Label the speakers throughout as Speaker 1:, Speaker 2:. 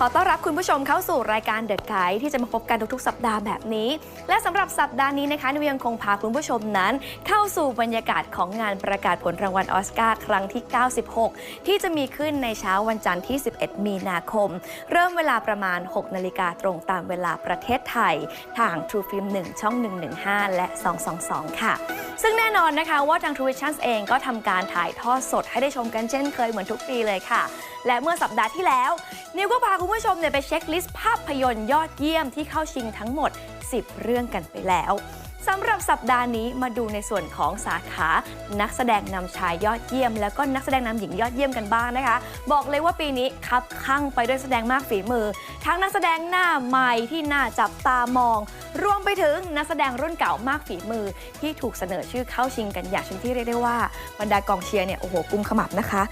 Speaker 1: ขอต้อนรับคุณผู้ชมเข้าสู่รายการเด e ะไกด์ที่จะมาพบกันทุกๆ สัปดาห์แบบนี้ และสำหรับสัปดาห์นี้นะคะนิวยังคงพาคุณผู้ชมนั้น เข้าสู่บรรยากาศของงานประกาศผลรางวัลอสการ์ครั้งที่ 96 ที่จะมีขึ้นในเช้าวันจันทร์ที่ 11 มีนาคม เริ่มเวลาประมาณ 6 นาฬิกาตรงตามเวลาประเทศไทย ทาง True Film 1 ช่อง 115 และ 222 ค่ะ ซึ่งแน่นอนนะคะว่าทาง True Visions เองก็ทำการถ่ายทอดสดให้ได้ชมกันเช่นเคยเหมือนทุกปีเลยค่ะ และเมื่อสัปดาห์ที่แล้วนิวก็พาคุณผู้ชมเนี่ยไปเช็คลิสต์ภาพยนตร์ยอดเยี่ยมที่เข้าชิงทั้งหมด 10 เรื่องกันไปแล้ว สำหรับสัปดาห์นี้มาดูในส่วนของสาขานักแสดงนำชายยอดเยี่ยม แล้วก็นักแสดงนำหญิงยอดเยี่ยมกันบ้างนะคะ บอกเลยว่าปีนี้คับข้างไปด้วยแสดงมากฝีมือ ทั้งนักแสดงหน้าใหม่ที่น่าจับตามอง รวมไปถึงนักแสดงรุ่นเก่ามากฝีมือ ที่ถูกเสนอชื่อเข้าชิงกันอย่างชนิดที่เรียกได้ว่าบรรดากองเชียร์เนี่ยโอ้โหกุมขมับนะคะ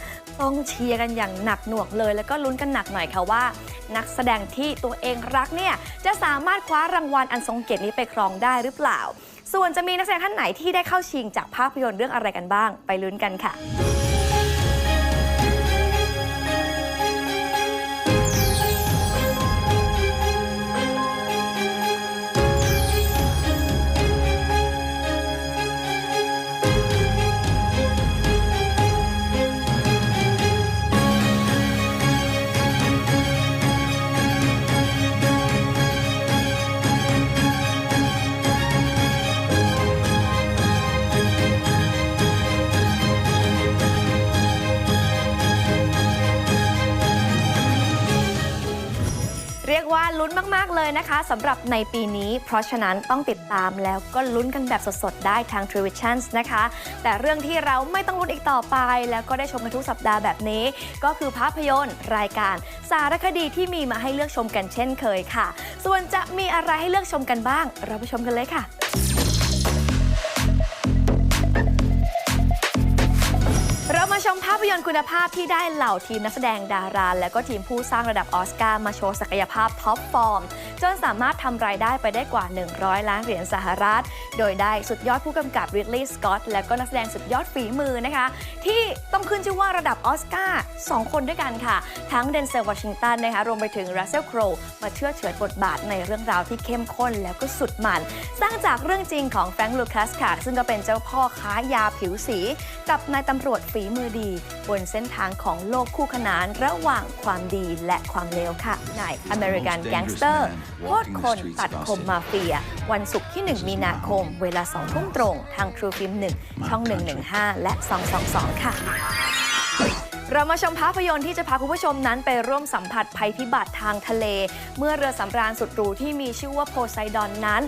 Speaker 1: ต้องเชียร์กันอย่างหนักหน่วงเลย แล้วก็ลุ้นกันหนักหน่อยค่ะว่า นักแสดงที่ตัวเองรักเนี่ยจะสามารถคว้ารางวัลอันทรงเกียรตินี้ไปครองได้หรือเปล่า ส่วนจะมีนักแสดงท่านไหนที่ได้เข้าชิงจากภาพยนตร์เรื่องอะไรกันบ้าง ไปลุ้นกันค่ะ รียกว่าลุ้นมาก ๆ เลยนะคะสำหรับในปีนี้ เพราะฉะนั้นต้องติดตามแล้วก็ลุ้นกันแบบสด ๆ ได้ทาง t r e v i s i o n นะคะ แต่เรื่องที่เราไม่ต้องลุ้นอีกต่อไป แล้วก็ได้ชมกันทุกสัปดาห์แบบนี้ ก็คือภาพยนตร์ รายการสารคดีที่มีมาให้เลือกชมกันเช่นเคยค่ะ ส่วนจะมีอะไรให้เลือกชมกันบ้าง เราไปชมกันเลยค่ะเรามาชมภาพ ยนตร์คุณภาพที่ได้เหล่าทีมนักแสดงดารา และก็ทีมผู้สร้างระดับออสการ์มาโชว์ศักยภาพท็อปฟอร์ม จนสามารถทำรายได้ไปได้กว่า 100 ล้านเหรียญสหรัฐ โดยได้สุดยอดผู้กำกับริดลีย์สกอตและก็นักแสดงสุดยอดฝีมือนะคะ ที่ต้องขึ้นชื่อว่าระดับออสการ์2คนด้วยกันค่ะ ทั้งเดนเซลวอชิงตันนะคะรวมไปถึงรัสเซลโครมาเชื่อเฉือนบทบาทในเรื่องราวที่เข้มข้นแล้วก็สุดมัน สร้างจากเรื่องจริงของแฟรงค์ลูคัสค่ะซึ่งก็เป็นเจ้าพ่อค้ายาผิวสี กับนายตำรวจฝีมือดีบนเส้นทางของโลกคู่ขนานระหว่างความดีและความเลวค่ะในอเมริกันแก๊งสเตอร์โคตรคนตัดคมมาเฟีย วันศุกร์ที่ 1 มีนาคม เวลา2ทุ่มตรง ทาง True Film 1 ช่อง 115 และ 222 ค่ะ เรามาชมภาพยนตร์ที่จะพาคุณผู้ชมนั้นไปร่วมสัมผัสภัยพิบัติทางทะเล เมื่อเรือสำราญสุดหรูที่มีชื่อว่าโพไซดอนนั้น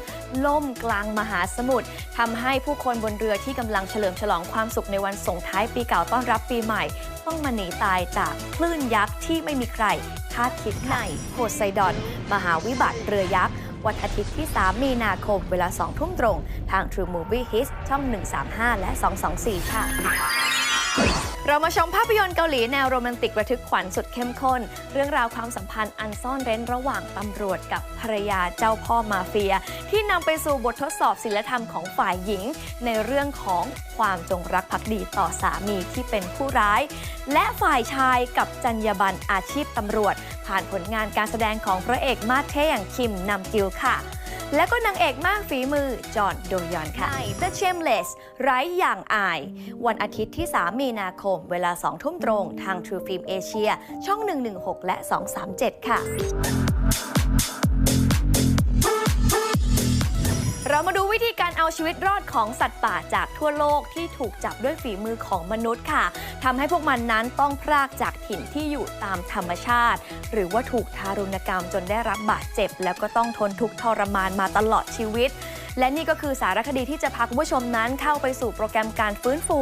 Speaker 1: ล่มกลางมหาสมุทรทำให้ผู้คนบนเรือที่กำลังเฉลิมฉลองความสุขในวันส่งท้ายปีเก่าต้อนรับปีใหม่ ต้องมาหนีตายจากคลื่นยักษ์ที่ไม่มีใครคาดคิดในโพไซดอน มหาวิบัติเรือยักษ์วันอาทิตย์ที่ 3 มีนาคม เวลา 2 ทุ่มตรง ทาง True Movie Hits ช่อง 135 และ 224 ค่ะ เรามาชมภาพยนตร์เกาหลีแนวโรแมนติกระทึกขวัญสุดเข้มข้น เรื่องราวความสัมพันธ์อันซ่อนเร้นระหว่างตำรวจกับภรรยาเจ้าพ่อมาเฟีย ที่นำไปสู่บททดสอบศีลธรรมของฝ่ายหญิง ในเรื่องของความจงรักภักดีต่อสามีที่เป็นผู้ร้าย และฝ่ายชายกับจรรยาบรรณอาชีพตำรวจ ผ่านผลงานการแสดงของพระเอกมาเท่อย่างคิมนำกิลค่ะ และก็นางเอกมากฝีมือ จอห์นโดยอนค่ะใน The Shameless ไร้อย่างอาย วันอาทิตย์ที่ 3 มีนาคม เวลา 2 ทุ่มตรง ทาง True Film Asia ช่อง 116 และ 237 ค่ะ เอาชีวิตรอดของสัตว์ป่าจากทั่วโลกที่ถูกจับด้วยฝีมือของมนุษย์ค่ะทำให้พวกมันนั้นต้องพรากจากถิ่นที่อยู่ตามธรรมชาติ หรือว่าถูกทารุณกรรมจนได้รับบาดเจ็บ แล้วก็ต้องทนทุกข์ทรมานมาตลอดชีวิต และนี่ก็คือสารคดีที่จะพาคุณผู้ชมนั้นเข้าไปสู่โปรแกรมการฟื้นฟู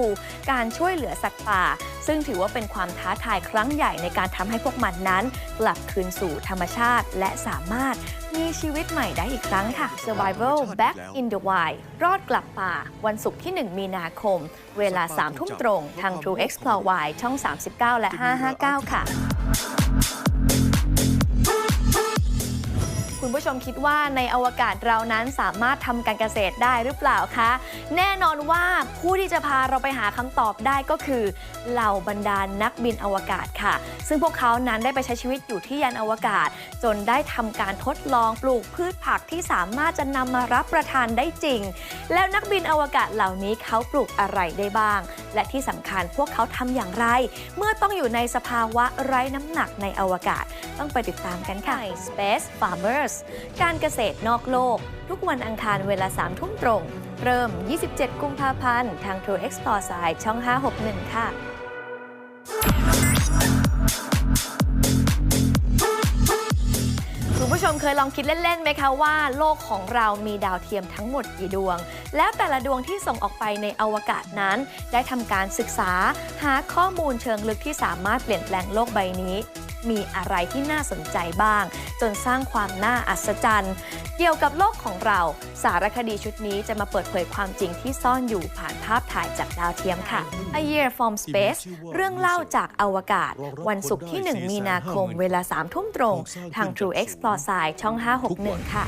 Speaker 1: การช่วยเหลือสัตว์ป่า ซึ่งถือว่าเป็นความท้าทายครั้งใหญ่ในการทำให้พวกมันนั้นกลับคืนสู่ธรรมชาติ และสามารถมีชีวิตใหม่ได้อีกครั้งค่ะ Survival Back in the Wild รอดกลับป่า วันศุกร์ที่ 1 มีนาคม เวลา 3 ทุ่มตรง ทาง True Explore Y ช่อง 39 และ 559 ค่ะ ผู้ชมคิดว่าในอวกาศเรานั้นสามารถทำการเกษตรได้หรือเปล่าคะ แน่นอนว่าผู้ที่จะพาเราไปหาคำตอบได้ก็คือ เหล่าบรรดานักบินอวกาศค่ะ ซึ่งพวกเขานั้นได้ไปใช้ชีวิตอยู่ที่ยานอวกาศ จนได้ทำการทดลองปลูกพืชผักที่สามารถจะนำมารับประทานได้จริง แล้วนักบินอวกาศเหล่านี้เขาปลูกอะไรได้บ้าง และที่สำคัญพวกเขาทำอย่างไร เมื่อต้องอยู่ในสภาวะไร้น้ำหนักในอวกาศ ต้องไปติดตามกันค่ะ Space Farmers การเกษตรนอกโลก ทุกวันอังคารเวลา 3 ทุ่มตรง เริ่ม 27 กุมภาพันธ์ ทาง True Explore สายช่อง 561 ค่ะคุณผู้ชมเคยลองคิดเล่นๆไหมคะว่าโลกของเรามีดาวเทียมทั้งหมดกี่ดวง แล้วแต่ละดวงที่ส่งออกไปในอวกาศนั้น ได้ทำการศึกษา หาข้อมูลเชิงลึกที่สามารถเปลี่ยนแปลงโลกใบนี้ มีอะไรที่น่าสนใจบ้าง จนสร้างความน่าอัศจรรย์ เกี่ยวกับโลกของเรา สารคดีชุดนี้จะมาเปิดเผยความจริงที่ซ่อนอยู่ผ่านภาพถ่ายจากดาวเทียมค่ะ A Year from Space เรื่องเล่าจากอวกาศ วันศุกร์ที่ 1 มีนาคม เวลา 3 ทุ่มตรง ทาง True Explore สายช่อง 561 ค่ะ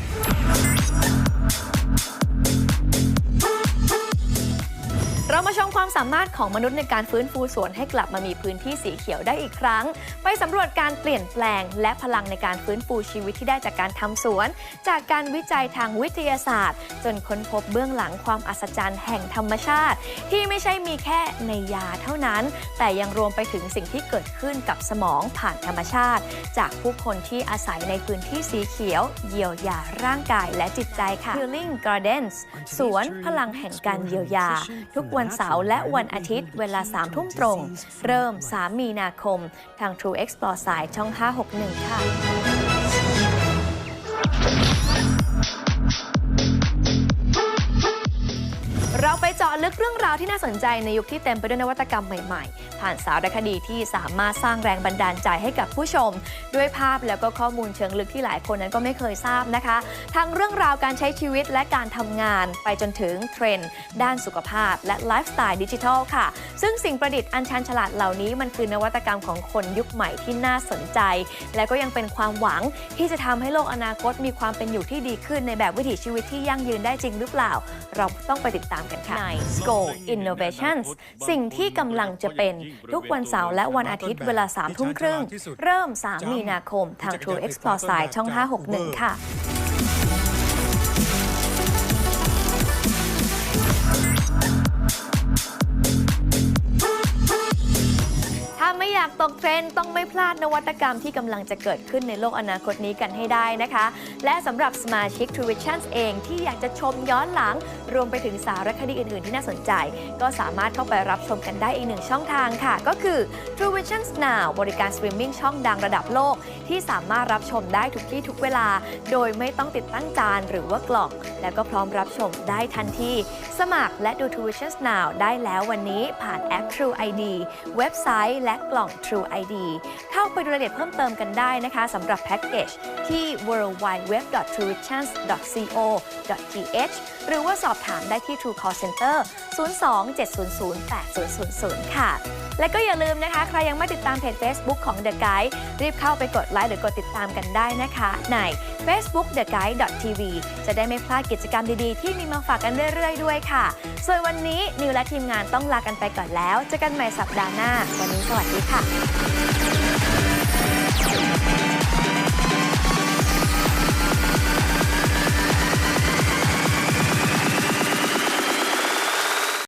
Speaker 1: เรามาชม ความสามารถของมนุษย์ในการฟื้นฟูสวนให้กลับมามีพื้นที่สีเขียวได้อีกครั้ง ไปสำรวจการเปลี่ยนแปลง และพลังในการฟื้นฟูชีวิตที่ได้จากการทำสวน จากการวิจัยทางวิทยาศาสตร์ จนค้นพบเบื้องหลังความอัศจรรย์แห่งธรรมชาติ ที่ไม่ใช่มีแค่ในยาเท่านั้น แต่ยังรวมไปถึงสิ่งที่เกิดขึ้นกับสมองผ่านธรรมชาติ จากผู้คนที่อาศัยในพื้นที่สีเขียว เยียวยาร่างกายและจิตใจค่ะ Healing Gardens สวนพลังแห่งการเยียวยา ทุกวันเสาร์และและวันอาทิตย์เวลา 3 ทุ่มตรง เริ่ม 3 มีนาคม ทาง True Explore สายช่อง 561 ค่ะะลึกเรื่องราวที่น่าสนใจในยุคที่เต็มไปด้วยนวัตกรรมใหม่ๆ ผ่านสารคดีที่สามารถสร้างแรงบันดาลใจให้กับผู้ชม ด้วยภาพแล้วก็ข้อมูลเชิงลึกที่หลายคนนั้นก็ไม่เคยทราบนะคะ ทั้งเรื่องราวการใช้ชีวิตและการทำงาน ไปจนถึงเทรนด์ด้านสุขภาพ และไลฟ์สไตล์ดิจิทัลค่ะ ซึ่งสิ่งประดิษฐ์อันชันฉลาดเหล่านี้มันคือนวัตกรรมของคนยุคใหม่ที่น่าสนใจ และก็ยังเป็นความหวังที่จะทำให้โลกอนาคตมีความเป็นอยู่ที่ดีขึ้นในแบบวิถีชีวิตที่ยั่งยืนได้จริงหรือเปล่า เราต้องไปติดตามกันค่ะใน Go Innovations สิ่งที่กำลังจะเป็นทุกวันเสาร์และวันอาทิตย์เวลา3ทุ่มครึ่ง เริ่ม 3 มีนาคมทาง True Explore สายช่อง 561 ค่ะาไม่อยากตกเทรนด์ต้องไม่พลาดนวัตกรรมที่กำลังจะเกิดขึ้นในโลกอนาคตนี้กันให้ได้นะคะ และสำหรับสมาชิก True v i s i o n เองที่อยากจะชมย้อนหลัง รวมไปถึงสารคดีอื่น ๆ ที่น่าสนใจ ก็สามารถเข้าไปรับชมกันได้อีกหนึ่งช่องทางค่ะ ก็คือ True v i s i o n Now บริการสตรีมมิ่งช่องดังระดับโลก ที่สามารถรับชมได้ทุกที่ทุกเวลา โดยไม่ต้องติดตั้งจานหรือว่ากล่อง และก็พร้อมรับชมได้ทันที สมัครและดู True v i s i o n Now ได้แล้ววันนี้ผ่านแอป True ID เว็บไซต์และกล่อง True ID เข้าไปดูรายละเอียดเพิ่มเติมกันได้นะคะสำหรับแพ็กเกจที่ worldwideweb.truevisions.co.th หรือว่าสอบถามได้ที่ True Call Center 027008000 ค่ะ และก็อย่าลืมนะคะ ใครยังไม่ติดตามเพจ Facebook ของ The Guide รีบเข้าไปกดไลค์หรือกดติดตามกันได้นะคะ ใน facebook the guide tv จะได้ไม่พลาดกิจกรรมดีๆ ที่มีมาฝากกันเรื่อยๆ ด้วยค่ะส่วนวันนี้นิวและทีมงานต้องลากันไปก่อนแล้วเจอกันใหม่สัปดาห์หน้า วันนี้สวัสดีค่ะ